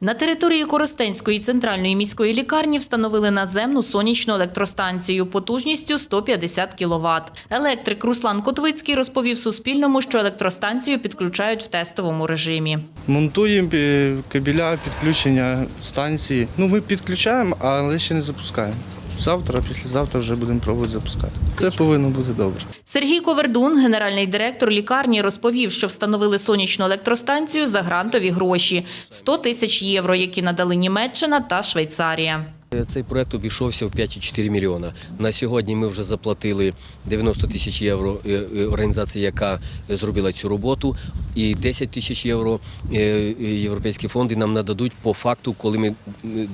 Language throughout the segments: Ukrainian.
На території Коростенської центральної міської лікарні встановили наземну сонячну електростанцію потужністю 150 кВт. Електрик Руслан Котвицький розповів Суспільному, що електростанцію підключають в тестовому режимі. Монтуємо е, кабеля підключення станції. Ну, ми підключаємо, але ще не запускаємо. Завтра, післязавтра вже будемо пробувати запускати. Це повинно бути добре. Сергій Ковердун, генеральний директор лікарні, розповів, що встановили сонячну електростанцію за грантові гроші – 100 тисяч євро, які надали Німеччина та Швейцарія. Цей проект обійшовся в 5,4 мільйона. На сьогодні ми вже заплатили 90 тисяч євро е, е, організації, яка зробила цю роботу, і 10 тисяч євро е, е, європейські фонди нам нададуть по факту, коли ми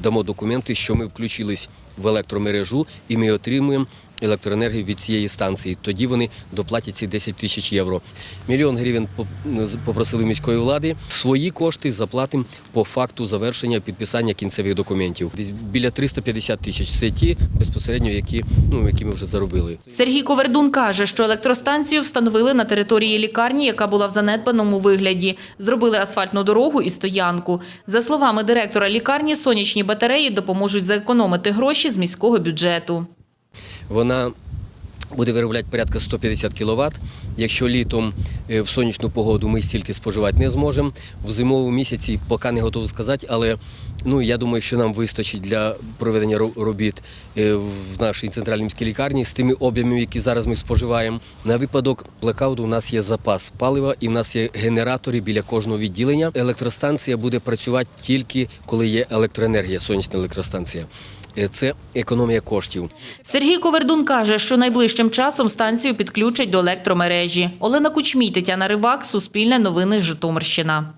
дамо документи, що ми включились в електромережу і ми отримуємо електроенергію від цієї станції. Тоді вони доплатять ці 10 тисяч євро. Мільйон гривень поп- попросили міської влади. Свої кошти заплатимо по факту завершення підписання кінцевих документів. Десь біля 350 тисяч. Це ті безпосередньо, які, ну, які ми вже заробили. Сергій Ковердун каже, що електростанцію встановили на території лікарні, яка була в занедбаному вигляді. Зробили асфальтну дорогу і стоянку. За словами директора лікарні, сонячні батареї допоможуть заекономити гроші з міського бюджету. Вона буде виробляти порядка 150 кВт. Якщо літом е, в сонячну погоду ми стільки споживати не зможемо, в зимовому місяці поки не готовий сказати, але ну, я думаю, що нам вистачить для проведення робіт е, в нашій центральній міській лікарні з тими об'ємами, які зараз ми споживаємо. На випадок блекауту у нас є запас палива і в нас є генератори біля кожного відділення. Електростанція буде працювати тільки коли є електроенергія, сонячна електростанція. Е, Це економія коштів. Сергій Ковердун каже, що найближчим часом станцію підключать до електромережі. Олена Кучмій, Тетяна Ривак, Суспільне новини Житомирщина.